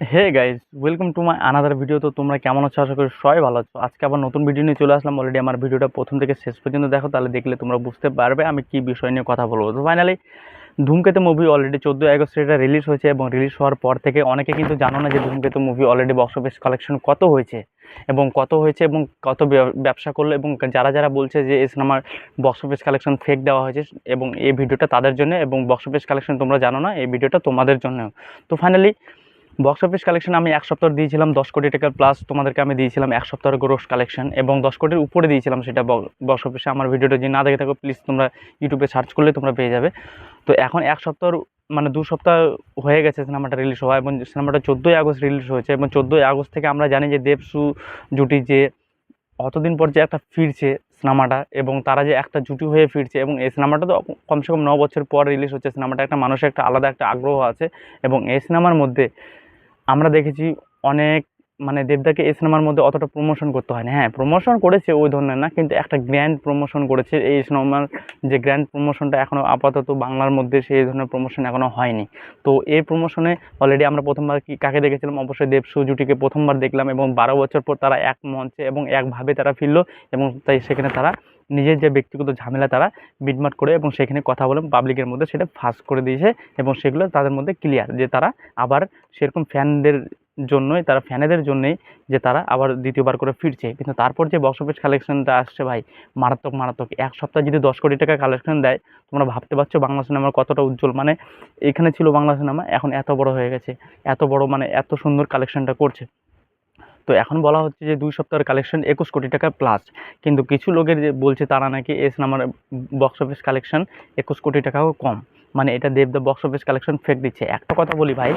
Hey guys welcome to my another video তো তোমরা কেমন আছো? আশা করি সবাই ভালো আছো। আজকে আবার নতুন ভিডিও নিয়ে চলে আসলাম। অলরেডি আমার ভিডিওটা প্রথম থেকে শেষ পর্যন্ত দেখো, তাহলে দেখলে তোমরা বুঝতে পারবে আমি কি বিষয় নিয়ে কথা বলব। তো ফাইনালি ধূমকেতু মুভি অলরেডি চোদ্দোই আগস্ট এটা রিলিজ হয়েছে এবং রিলিজ হওয়ার পর থেকে অনেকে কিন্তু জানো না যে Dhoomketu movie already box office collection কত হয়েছে এবং কত হয়েছে এবং কত ব্যবসা করল এবং যারা যারা বলছে যে এই সিনেমার বক্স অফিস কালেকশন ফেক দেওয়া হয়েছে এবং এই ভিডিওটা তাদের জন্য এবং বক্স অফিস কালেকশন তোমরা জানো না, এই ভিডিওটা তোমাদের জন্য। তো ফাইনালি বক্স অফিস কালেকশন আমি এক সপ্তাহ দিয়েছিলাম, দশ কোটি টাকা প্লাস তোমাদেরকে আমি দিয়েছিলাম এক সপ্তাহের গ্রোস কালেকশন এবং দশ কোটির উপরে দিয়েছিলাম সেটা বক্স অফিসে আমার ভিডিওটা যদি না দেখে থাকো প্লিজ তোমরা ইউটিউবে সার্চ করলে তোমরা পেয়ে যাবে। তো এখন এক সপ্তাহর মানে দু সপ্তাহ হয়ে গেছে সিনেমাটা রিলিজ হওয়া এবং সিনেমাটা চোদ্দোই আগস্ট রিলিজ হয়েছে এবং চোদ্দোই আগস্ট থেকে আমরা জানি যে দেবসু জুটি যে অতদিন পর যে একটা ফিরছে সিনেমাটা এবং তারা যে একটা জুটি হয়ে ফিরছে এবং এই সিনেমাটা তো কমসে কম ন বছর পর রিলিজ হচ্ছে। সিনেমাটা একটা মানুষের একটা আলাদা একটা আগ্রহ আছে এবং এই সিনেমার মধ্যে আমরা দেখেছি অনেক মানে দেবদাকে এই সিনেমার মধ্যে অতটা প্রমোশন করতে হয় না হ্যাঁ প্রমোশন করেছে ওই ধরনের না, কিন্তু একটা গ্র্যান্ড প্রমোশন করেছে। এই সিনেমার যে গ্র্যান্ড প্রমোশনটা এখনও আপাতত বাংলার মধ্যে সেই ধরনের প্রমোশন এখনও হয়নি। তো এই প্রমোশনে অলরেডি আমরা প্রথমবার কি, কাকে দেখেছিলাম? অবশ্যই দেবসু জুটিকে প্রথমবার দেখলাম এবং বারো বছর পর তারা এক মঞ্চে এবং একভাবে তারা ফিরলো এবং তাই সেখানে তারা নিজের যে ব্যক্তিগত ঝামেলা তারা মিটমাট করে এবং সেখানে কথা বলে পাবলিকের মধ্যে সেটা ফাঁস করে দিয়েছে এবং সেগুলো তাদের মধ্যে ক্লিয়ার যে তারা আবার সেরকম ফ্যানদের জন্যই, তারা ফ্যানেদের জন্যই যে তারা আবার দ্বিতীয়বার করে ফিরছে। কিন্তু তারপর যে বক্স অফিস কালেকশনটা আসছে ভাই, মারাত্মক মারাত্মক। এক সপ্তাহ যদি দশ কোটি টাকা কালেকশন দেয়, তোমরা ভাবতে পারছ বাংলা সিনেমার কতটা উজ্জ্বল? মানে এখানে ছিল বাংলা সিনেমা এখন এত বড় হয়ে গেছে। এত বড় মানে এত সুন্দর কালেকশনটা করছে। তো এখন বলা হচ্ছে যে দুই সপ্তাহের কালেকশন একুশ কোটি টাকা প্লাস কিন্তু কিছু লোকের যে বলছে তারা নাকি এই সিনেমার বক্স অফিস কালেকশন একুশ কোটি টাকাও কম। মানে এটা দেবদা বক্স অফিস কালেকশন ফেক দিচ্ছে। একটা কথা বলি ভাই,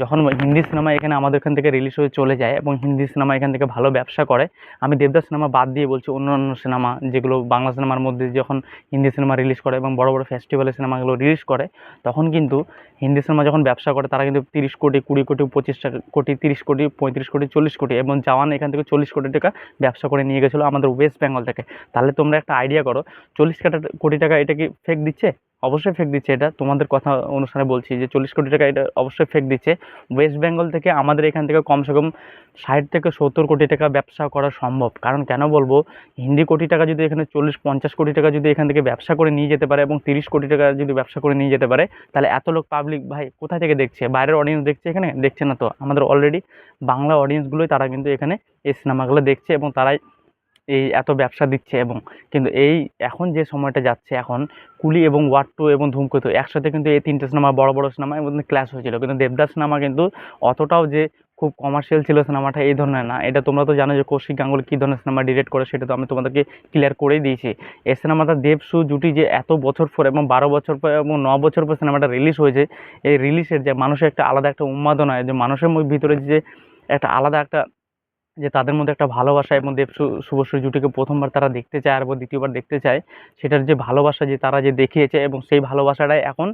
যখন হিন্দি সিনেমা এখানে আমাদের এখান থেকে রিলিজ হয়ে চলে যায় এবং হিন্দি সিনেমা এখান থেকে ভালো ব্যবসা করে, আমি দেবদাস সিনেমা বাদ দিয়ে বলছি অন্য অন্য সিনেমা যেগুলো বাংলা সিনেমার মধ্যে যখন হিন্দি সিনেমা রিলিজ করে এবং বড় বড় ফেস্টিভ্যালের সিনেমাগুলো রিলিজ করে, তখন কিন্তু হিন্দি সিনেমা যখন ব্যবসা করে, তারা কিন্তু তিরিশ কোটি, কুড়ি কোটি, পঁচিশ কোটি, তিরিশ কোটি, পঁয়ত্রিশ কোটি, চল্লিশ কোটি এবং জওয়ান এখান থেকে চল্লিশ কোটি টাকা ব্যবসা করে নিয়ে গেছিল আমাদের ওয়েস্ট বেঙ্গল থেকে। তাহলে তোমরা একটা আইডিয়া করো, চল্লিশ কোটি টাকা এটা কি ফেক দিচ্ছে? অবশ্যই ফেক দিচ্ছে এটা। তোমাদের কথা অনুসারে বলছি যে চল্লিশ কোটি টাকা এটা অবশ্যই ফেক দিচ্ছে। ওয়েস্ট বেঙ্গল থেকে আমাদের এখান থেকে কমসে কম ষাট থেকে সত্তর কোটি টাকা ব্যবসা করা সম্ভব। কারণ কেন বলব? হিন্দি কোটি টাকা যদি এখানে চল্লিশ, পঞ্চাশ কোটি টাকা যদি এখান থেকে ব্যবসা করে নিয়ে যেতে পারে এবং তিরিশ কোটি টাকা যদি ব্যবসা করে নিয়ে যেতে পারে, তাহলে এত লোক পাবলিক ভাই কোথা থেকে দেখছে? বাইরের অডিয়েন্স দেখছে এখানে? দেখছে না তো। আমাদের অলরেডি বাংলা অডিয়েন্সগুলোই তারা কিন্তু এখানে এই সিনেমাগুলো দেখছে এবং তারাই এই এত ব্যবসা দিচ্ছে এবং কিন্তু এই এখন যে সময়টা যাচ্ছে, এখন কুলি এবং ওয়ার টু এবং ধূমকেতু একসাথে কিন্তু এই তিনটে সিনেমা, বড় বড় সিনেমার মধ্যে ক্লাস হয়েছিল। কিন্তু দেবদাস সিনেমা কিন্তু অতটাও যে খুব কমার্শিয়াল ছিল সিনেমাটা এই ধরনের না। এটা তোমরা তো জানো যে কৌশিক গাঙ্গুলি কী ধরনের সিনেমা ডিরেক্ট করে সেটা তো আমি তোমাদেরকে ক্লিয়ার করেই দিয়েছি। এই সিনেমাটা দেবসু জুটি যে এত বছর পর এবং বারো বছর পর এবং ন বছর পর সিনেমাটা রিলিজ হয়েছে, এই রিলিজের যে মানুষের একটা আলাদা একটা উন্মাদনা, যে মানুষের ভিতরে যে একটা আলাদা একটা যে তাদের মধ্যে একটা ভালোবাসা এবং দেব শুভশ্রী জুটিকে প্রথমবার তারা দেখতে চায় আর দ্বিতীয়বার দেখতে চায়, সেটার যে ভালোবাসা যে তারা যে দেখিয়েছে এবং সেই ভালোবাসাটাই এখন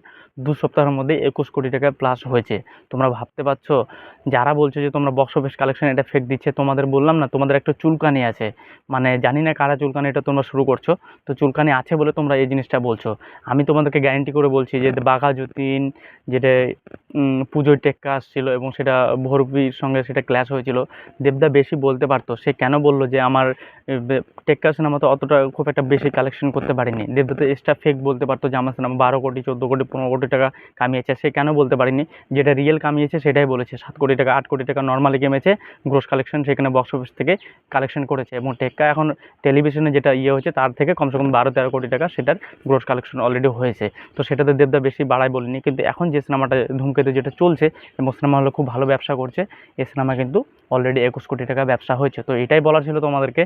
দু সপ্তাহের মধ্যে একুশ কোটি টাকা প্লাস হয়েছে। তোমরা ভাবতে পারছ, যারা বলছো যে তোমরা বক্স অফিস কালেকশন এটা ফেক দিচ্ছে, তোমাদের বললাম না, তোমাদের একটা চুলকানি আছে। মানে জানি না কারা চুলকানি, এটা তোমরা শুরু করছ। তো চুলকানি আছে বলে তোমরা এই জিনিসটা বলছো। আমি তোমাদেরকে গ্যারেন্টি করে বলছি যে বাঘা যতীন, যেটা পুজোর টেক্কা আসছিল এবং সেটা ভরবির সঙ্গে সেটা ক্ল্যাশ হয়েছিল, দেবদা বেশি বলতে পারতো। সে কেন বলল যে আমার টেক্কা সিনেমা তো অতটা খুব একটা বেশি কালেকশন করতে পারিনি। দেবদা তো এক্সট্রা ফেক বলতে পারতো যে আমার সিনেমা বারো কোটি, চোদ্দ কোটি, পনেরো কোটি টাকা কামিয়েছে, সে কেন বলতে পারিনি? যেটা রিয়েল কামিয়েছে সেটাই বলেছে। সাত কোটি টাকা, আট কোটি টাকা নর্মালি কেমেছে গ্রোস কালেকশন সেখানে বক্স অফিস থেকে কালেকশন করেছে এবং টেক্কা এখন টেলিভিশনে যেটা ইয়ে হয়েছে তার থেকে কমসে কম বারো, তেরো কোটি টাকা সেটার গ্রোস কালেকশন অলরেডি হয়েছে। তো সেটাতে দেবদা বেশি বাড়ায় বলিনি। কিন্তু এখন যে সিনেমাটা ধূমকেতু যেটা চলছে, এবং সিনেমা হলে খুব ভালো ব্যবসা করছে এই সিনেমা কিন্তু অলরেডি একুশ কোটি টাকা ব্যবসা হয়েছে। তো এটাই বলার ছিল তোমাদেরকে।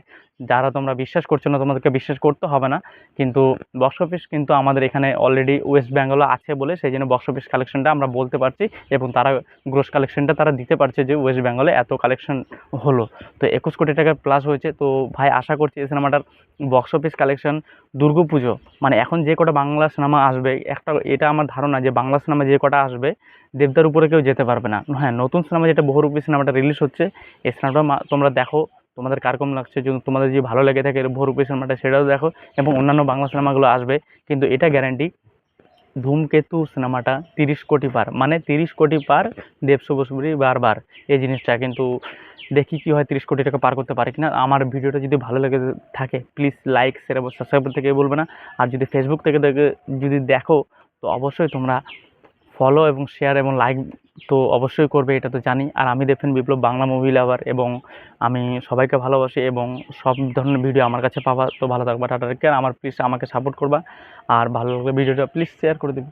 যারা তোমরা বিশ্বাস করছ না, তোমাদেরকে বিশ্বাস করতে হবে না। কিন্তু বক্স অফিস কিন্তু আমাদের এখানে অলরেডি ওয়েস্ট বেঙ্গলে আছে বলে সেই জন্য বক্স অফিস কালেকশনটা আমরা বলতে পারছি এবং তারা গ্রোস কালেকশনটা তারা দিতে পারছে যে ওয়েস্ট বেঙ্গলে এত কালেকশন হলো। তো একুশ কোটি টাকা প্লাস হয়েছে। তো ভাই, আশা করছি এই সিনেমাটার বক্স অফিস কালেকশন দুর্গাপুজো মানে এখন যে কটা বাংলা সিনেমা আসবে, একটা এটা আমার ধারণা যে বাংলা সিনেমা যে কটা আসবে, দেবদার উপরে কেউ যেতে পারবে না। হ্যাঁ নতুন সিনেমা যেটা বহুরূপী সিনেমাটা রিলিজ হচ্ছে, এই সিনেমাটা তোমরা দেখো তোমাদের কার কম লাগছে, যদি তোমাদের যদি ভালো লেগে থাকে বহুরূপী সিনেমাটা সেটাও দেখো এবং অন্যান্য বাংলা সিনেমাগুলো আসবে। কিন্তু এটা গ্যারান্টি ধূমকেতু সিনেমাটা তিরিশ কোটি পার মানে তিরিশ কোটি পার দেব শুভশ্রী বারবার এই জিনিসটা। কিন্তু দেখি কি হয়, তিরিশ কোটি টাকা পার করতে পারে কিনা। আমার ভিডিওটা যদি ভালো লেগে থাকে প্লিজ লাইক শেয়ার এবং সাবস্ক্রাইব থেকে বলবে না। আর যদি ফেসবুক থেকে যদি দেখো, তো অবশ্যই তোমরা ফলো এবং শেয়ার এবং লাইক তো অবশ্যই করবে, এটা তো জানি। আর আমি দেখেন বিপ্লব বাংলা মুভি লাভার এবং আমি সবাইকে ভালোবাসি এবং সব ধরনের ভিডিও আমার কাছে পাবা। তো ভালো থাকবা, টাটা আমার প্লিজ আমাকে সাপোর্ট করবা। আর ভালো লাগলে ভিডিওটা প্লিজ শেয়ার করে দেবে।